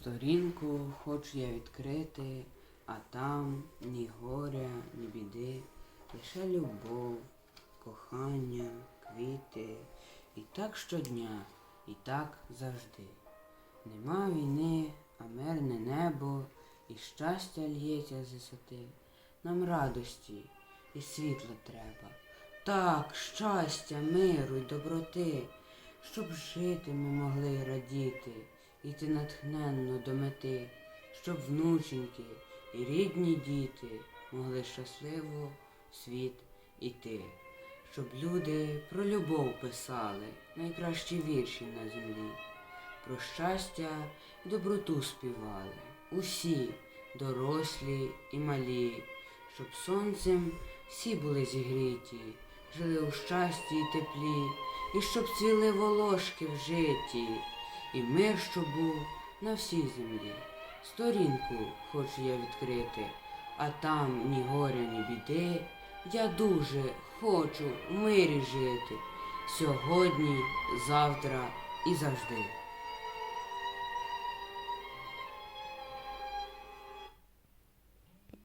Сторінку хочу я відкрити, а там ні горя, ні біди, лише любов, кохання, квіти. І так щодня, і так завжди. Нема війни, а мирне небо, і щастя л'ється з висоти. Нам радості і світла треба. Так, щастя, миру й доброти, щоб жити ми могли радіти, іти натхненно до мети, щоб внученьки і рідні діти могли щасливо в світ іти, щоб люди про любов писали найкращі вірші на землі, про щастя і доброту співали усі, дорослі і малі, щоб сонцем всі були зігріті, жили у щасті і теплі, і щоб цвіли волошки в житті, і мир, що був на всій землі. Сторінку хочу я відкрити, а там ні горя, ні біди. Я дуже хочу в мирі жити сьогодні, завтра і завжди.